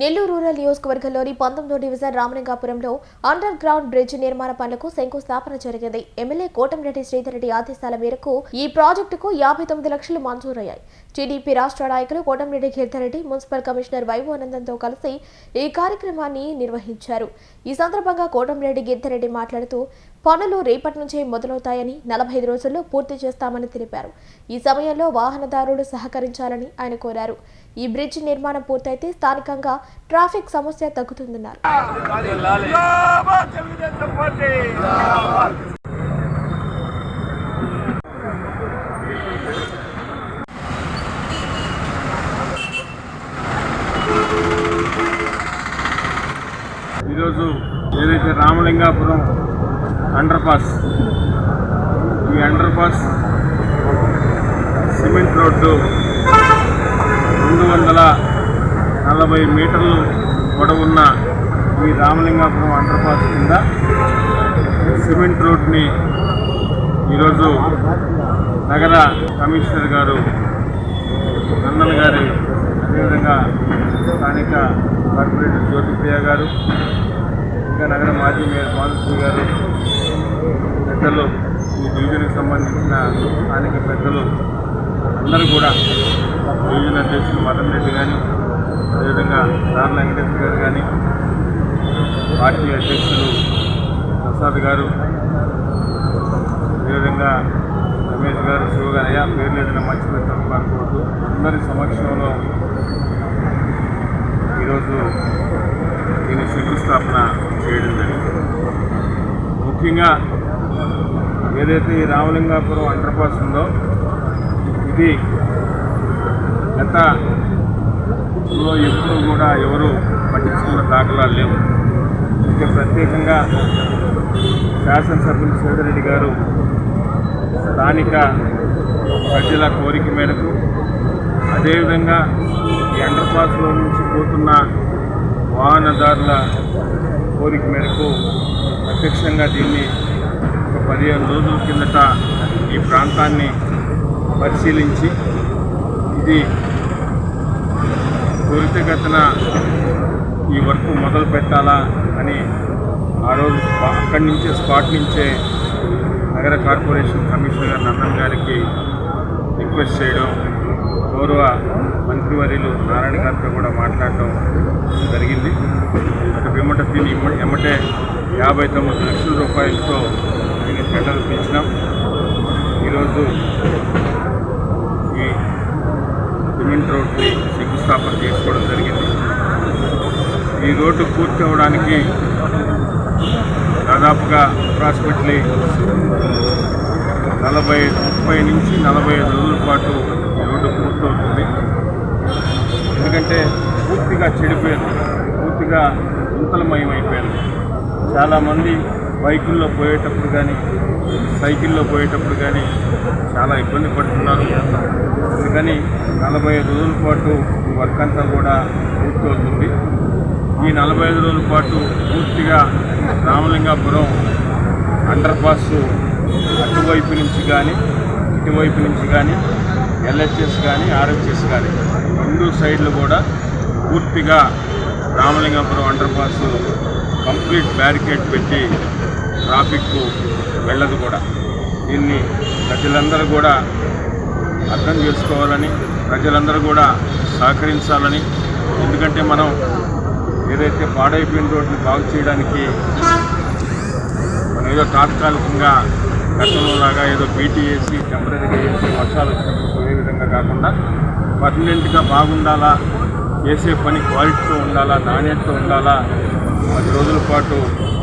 Nellore rural నియోజకవర్గంలోని పంతొమ్మిదో division రామలింగాపురంలో అండర్ గ్రౌండ్ బ్రిడ్జ్ నిర్మాణ పనులకు శంకుస్థాపన జరిగింది. ఎమ్మెల్యే కోటంరెడ్డి శ్రీధర్రెడ్డి ఆదేశాల మేరకు ఈ ప్రాజెక్టుకు యాభై తొమ్మిది లక్షలు మంజూరయ్యాయి. టీడీపీ రాష్ట్ర నాయకులు కోటంరెడ్డి కీర్తరెడ్డి మున్సిపల్ కమిషనర్ వైభవానందంతో కలిసి ఈ కార్యక్రమాన్ని నిర్వహించారు. ఈ సందర్భంగా కోటంరెడ్డి గిరిధరెడ్డి మాట్లాడుతూ పనులు రేపటి నుంచే మొదలవుతాయని నలభై ఐదు రోజుల్లో పూర్తి చేస్తామని తెలిపారు. ఈ సమయంలో వాహనదారులు సహకరించాలని ఆయన కోరారు. ఈ బ్రిడ్జ్ నిర్మాణం పూర్తయితే స్థానికంగా ట్రాఫిక్ సమస్య తగ్గుతుందన్నారు. ఈరోజు ఏదైతే రామలింగాపురం అండర్ పాస్ ఈ అండర్ పాస్ సిమెంట్ రోడ్డు రెండు వందల నలభై మీటర్లు పొడవున్న ఈ రామలింగాపురం అండర్పాస్ కింద సిమెంట్ రోడ్ని ఈరోజు నగర కమిషనర్ గారు నందన్ గారి అదేవిధంగా స్థానిక కార్పొరేటర్ జ్యోతిప్రియ గారు ఇంకా నగర మాజీ మేయర్ మాధుశ్రీ గారు పెద్దలు ఈ డివిజన్కి సంబంధించిన స్థానిక పెద్దలు అందరూ కూడా డివిజన్ అధ్యక్షులు మదన్ రెడ్డి కానీ అదేవిధంగా దార్ల వెంకటేశ్వర గారు కానీ పార్టీ అధ్యక్షులు ప్రసాద్ గారు అదేవిధంగా రమేష్ గారు శివ గారు అయ్యా పేర్లు ఏదైనా మర్చిపెట్టాలని అనుకోవద్దు. అందరి సమక్షంలో ఈరోజు దీని శంకుస్థాపన చేయడం జరిగింది. ముఖ్యంగా ఏదైతే ఈ రామలింగాపురం అండర్ పాస్ ఉందో ఇది గతంలో ఎప్పుడు కూడా ఎవరు పట్టించుకున్న దాఖలాలు లేవు. ఇంకా ప్రత్యేకంగా శాసనసభ్యులు సోదరెడ్డి గారు స్థానిక ప్రజల కోరిక మేరకు అదేవిధంగా ఈ అండర్ పాస్లో నుంచి పోతున్న వాహనదారుల కోరిక మేరకు ప్రత్యక్షంగా దీన్ని ఒక పదిహేను రోజుల కిందట ఈ ప్రాంతాన్ని పరిశీలించి ఇది త్వరితగతిన ఈ వర్క్ మొదలు పెట్టాలా అని ఆ రోజు అక్కడి నుంచే స్పాట్ నుంచే నగర కార్పొరేషన్ కమిషనర్ నందన్ గారికి రిక్వెస్ట్ చేయడం గౌరవ మంత్రివర్యులు నారాయణ గారితో కూడా మాట్లాడటం జరిగింది. అటు పిమ్మట దీన్ని ఎమ్మటే యాభై తొమ్మిది లక్షల రూపాయలతో దీన్ని టెండర్ పిలిచినాం ఈరోజు సిమెంట్ రోడ్ని శంకుస్థాపన చేసుకోవడం జరిగింది. ఈ రోడ్డు పూర్తి అవ్వడానికి దాదాపుగా అప్రాక్సిమేట్లీ నలభై ముప్పై నుంచి నలభై ఐదు రోజుల పాటు ఈ రోడ్డు పూర్తవుతుంది. ఎందుకంటే పూర్తిగా చెడిపోయింది. పూర్తిగా గుంతలమయం చాలామంది బైకుల్లో పోయేటప్పుడు కానీ సైకిల్లో పోయేటప్పుడు కానీ చాలా ఇబ్బంది పడుతున్నారు. అందుకని నలభై ఐదు రోజుల పాటు వర్క్ అంతా కూడా పూర్తవుతుంది ఈ నలభై ఐదు రోజుల పాటు పూర్తిగా రామలింగాపురం అండర్ పాస్ అటువైపు నుంచి కానీ ఇటువైపు నుంచి కానీ ఎల్హెచ్ఎస్ కానీ ఆర్హెచ్ఎస్ కానీ రెండు సైడ్లు కూడా పూర్తిగా Ramalingapuram under pass complete barricade పెట్టి ట్రాఫిక్ వెళ్ళదు కూడా. దీన్ని ప్రజలందరూ కూడా అర్థం చేసుకోవాలని ప్రజలందరూ కూడా సహకరించాలని ఎందుకంటే మనం ఏదైతే పాడైపోయిన రోడ్ని బాగు చేయడానికి మనం ఏదో తాత్కాలికంగా గతంలోలాగా ఏదో బీటీ వేసి టెంపరీగా వేసి వర్షాలు వచ్చినప్పుడు పోయే విధంగా కాకుండా పర్మనెంట్గా బాగుండాలా చేసే పని క్వాలిటీతో ఉండాలా నాణ్యతతో ఉండాలా పది రోజుల పాటు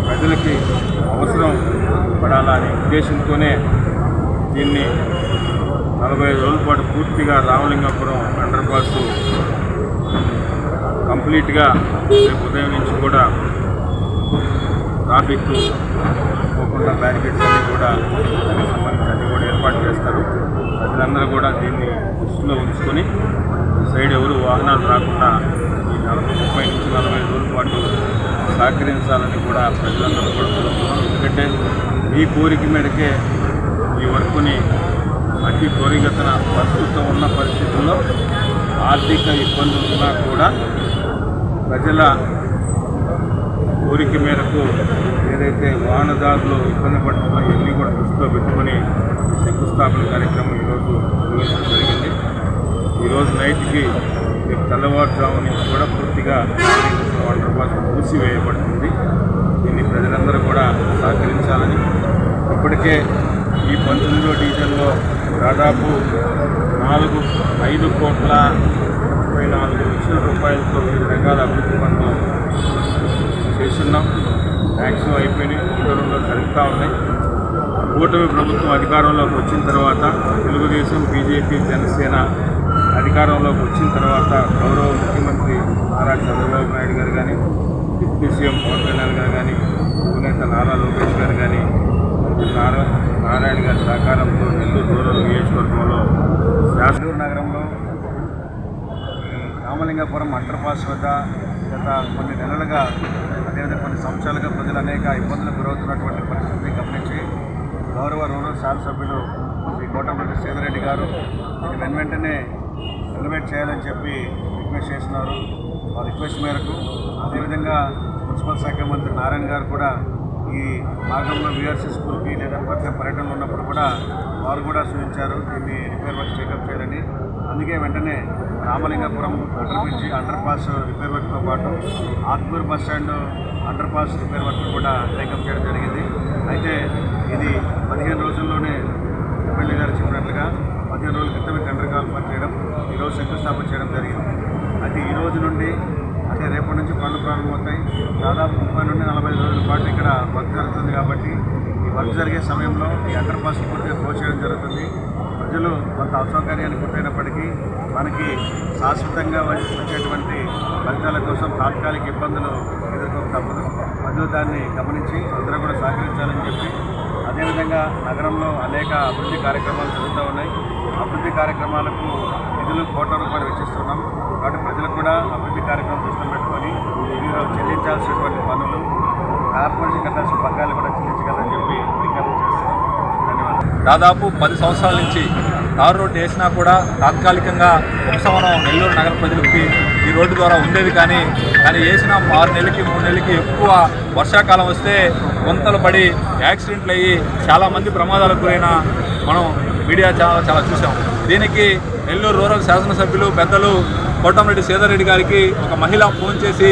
ప్రజలకి అవసరం పడాలా అనే ఉద్దేశంతోనే దీన్ని నలభై ఐదు రోజుల పాటు పూర్తిగా రామలింగాపురం అండర్ పాస్ కంప్లీట్గా రేపు ఉదయం నుంచి కూడా ట్రాఫిక్ పోకుండా బ్యారికేడ్స్ అన్ని కూడా దానికి సంబంధించి అన్ని కూడా ఏర్పాటు చేస్తారు. ప్రజలందరూ కూడా దీన్ని దృష్టిలో ఉంచుకొని సైడ్ ఎవరు వాహనాలు రాకుండా ఈ నలభై ముప్పై నుంచి నలభై ఐదు రోజుల పాటు సహకరించాలని కూడా ప్రజలందరూ కూడా కోరుతున్నాం ఎందుకంటే మీ కోరిక మేరకే అతి ప్రస్తుతం ఉన్న పరిస్థితుల్లో ఆర్థిక ఇబ్బందులున్నా కూడా ప్రజల కోరిక మేరకు ఏదైతే వాహనదారులు ఇబ్బంది పడుతున్నారో ఇవన్నీ కూడా దృష్టిలో పెట్టుకొని శంకుస్థాపన కార్యక్రమం ఈరోజు నిర్వహించడం జరిగింది. ఈరోజు నైట్కి రేపు తెల్లవారుజాము నుంచి కూడా పూర్తిగా వాటర్ పాస్ మూసివేయబడుతుంది. దీన్ని ప్రజలందరూ కూడా సహకరించాలని ఇప్పటికే ఈ పంతొమ్మిదో డివిజన్లో దాదాపు నాలుగు ఐదు కోట్ల ముప్పై నాలుగు లక్షల రూపాయలతో వివిధ రకాల అభివృద్ధి పనులు చేస్తున్నాం. మ్యాక్సిమం అయిపోయినాయి కూటమిలో జరుగుతూ ఉన్నాయి. కూటమి ప్రభుత్వం అధికారంలోకి వచ్చిన తర్వాత తెలుగుదేశం బీజేపీ జనసేన అధికారంలోకి వచ్చిన తర్వాత గౌరవ ముఖ్యమంత్రి నారా చంద్రబాబు నాయుడు గారు కానీ డిప్యూటీ సీఎం పవన్ కళ్యాణ్ గారు కానీ ఉపనేత నారా లోకేష్ గారు కానీ నారా నారాయణ గారి సహకారంతో నెల్లూరు రూరల్ నియోజకవర్గంలో శాసూరు నగరంలో రామలింగపురం అండర్ పాస్ వద్ద గత కొన్ని నెలలుగా అదేవిధంగా కొన్ని సంవత్సరాలుగా ప్రజలు అనేక ఇబ్బందులకు గురవుతున్నటువంటి పరిస్థితిని గమనించి గౌరవ రూరల్ శాసనసభ్యులు శ్రీ కోటమిరెడ్డి సీతారెడ్డి గారు వెను వెంటనే రెనోవేట్ చేయాలని చెప్పి రిక్వెస్ట్ చేస్తున్నారు. ఆ రిక్వెస్ట్ మేరకు అదేవిధంగా మున్సిపల్ శాఖ మంత్రి నారాయణ గారు కూడా ఈ భాగంలో విఆర్సీ స్కూల్కి లేదా పర్య పర్యటనలో ఉన్నప్పుడు కూడా వారు కూడా సూచించారు దీన్ని రిపేర్ వర్క్ చెకప్ చేయాలని. అందుకే వెంటనే Ramalingapuram under bridge underpass repair వర్క్తో పాటు Atmur bus stand underpass repair work కూడా టేకప్ చేయడం జరిగింది. అయితే ఇది పదిహేను రోజులు ఎమ్మెల్యే గారు చెప్పినట్లుగా పదిహేను రోజుల క్రితమే టెండర్ కాల్ఫర్ చేయడం ఈరోజు శంకుస్థాపన చేయడం జరిగింది అయితే ఈ రోజు నుండి అంటే రేపటి నుంచి పనులు ప్రారంభమవుతాయి దాదాపు ముప్పై నుండి నలభై రోజుల పాటు ఇక్కడ వర్క్ జరుగుతుంది కాబట్టి ఈ వర్క్ జరిగే సమయంలో ఈ అండర్ పాస్ పూర్తిగా క్లోజ్ చేయడం జరుగుతుంది ప్రజలు కొంత అసౌకర్యానికి గురైనప్పటికీ మనకి శాశ్వతంగా వచ్చేటువంటి ఫలితాల కోసం తాత్కాలిక ఇబ్బందులు ఎదుర్కోక తప్పదు. ప్రజలు దాన్ని గమనించి అందరూ కూడా సహకరించాలని చెప్పి అదేవిధంగా నగరంలో అనేక అభివృద్ధి కార్యక్రమాలు జరుగుతూ ఉన్నాయి. అభివృద్ధి కార్యక్రమాలకు నిధులు కోట్ల రూపాయలు వెచ్చిస్తున్నాం. కాబట్టి ప్రజలకు కూడా అభివృద్ధి కార్యక్రమం దృష్టిలో పెట్టుకొని చెల్లించాల్సినటువంటి పనులు కార్పొరేషన్ కట్టాల్సిన పగ్గాలు కూడా చెల్లించగలని చెప్పి విజ్ఞప్తి చేస్తున్నాం. ధన్యవాదాలు. దాదాపు పది సంవత్సరాల నుంచి తారు రోడ్డు వేసినా కూడా తాత్కాలికంగా ఉపశమనం నెల్లూరు నగర ప్రజలకి ఈ రోడ్డు ద్వారా ఉండేది కానీ కానీ వేసిన ఆరు నెలలకి మూడు నెలలకి ఎక్కువ వర్షాకాలం వస్తే గుంతలు పడి యాక్సిడెంట్లు అయ్యి చాలామంది ప్రమాదాలకు గురైన మనం మీడియా చాలా చాలా చూసాం. దీనికి నెల్లూరు రూరల్ శాసనసభ్యులు పెద్దలు కోటమిరెడ్డి సీతారెడ్డి గారికి ఒక మహిళ ఫోన్ చేసి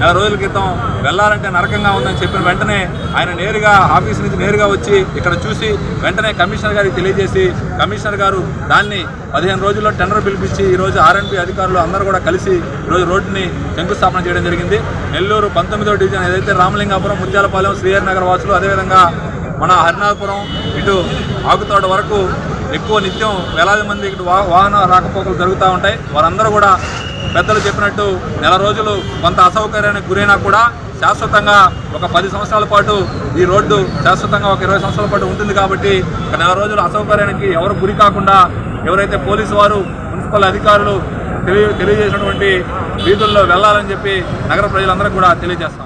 నెల రోజుల క్రితం వెళ్ళాలంటే నరకంగా ఉందని చెప్పిన వెంటనే ఆయన నేరుగా ఆఫీస్ నుంచి నేరుగా వచ్చి ఇక్కడ చూసి వెంటనే కమిషనర్ గారికి తెలియజేసి కమిషనర్ గారు దాన్ని పదిహేను రోజుల్లో టెండర్ పిలిపించి ఈరోజు ఆర్ఎన్పి అధికారులు అందరూ కూడా కలిసి ఈరోజు రోడ్డుని శంకుస్థాపన చేయడం జరిగింది. నెల్లూరు పంతొమ్మిదో డివిజన్ ఏదైతే రామలింగాపురం ముత్యాలపాలెం శ్రీహరి నగర్ వాసులు అదేవిధంగా మన హరినాథపురం ఇటు ఆకుతోట వరకు ఎక్కువ నిత్యం వేలాది మంది ఇక్కడ వాహనాలు వాహన రాకపోకలు జరుగుతూ ఉంటాయి. వారందరూ కూడా పెద్దలు చెప్పినట్టు నెల రోజులు కొంత అసౌకర్యానికి గురైనా కూడా శాశ్వతంగా ఒక పది సంవత్సరాల పాటు ఈ రోడ్డు శాశ్వతంగా ఒక ఇరవై సంవత్సరాల పాటు ఉంటుంది కాబట్టి ఒక నెల రోజులు అసౌకర్యానికి ఎవరు గురి కాకుండా ఎవరైతే పోలీసు వారు మున్సిపల్ అధికారులు తెలియ తెలియజేసినటువంటి వీధుల్లో వెళ్ళాలని చెప్పి నగర ప్రజలందరికీ కూడా తెలియజేస్తాం.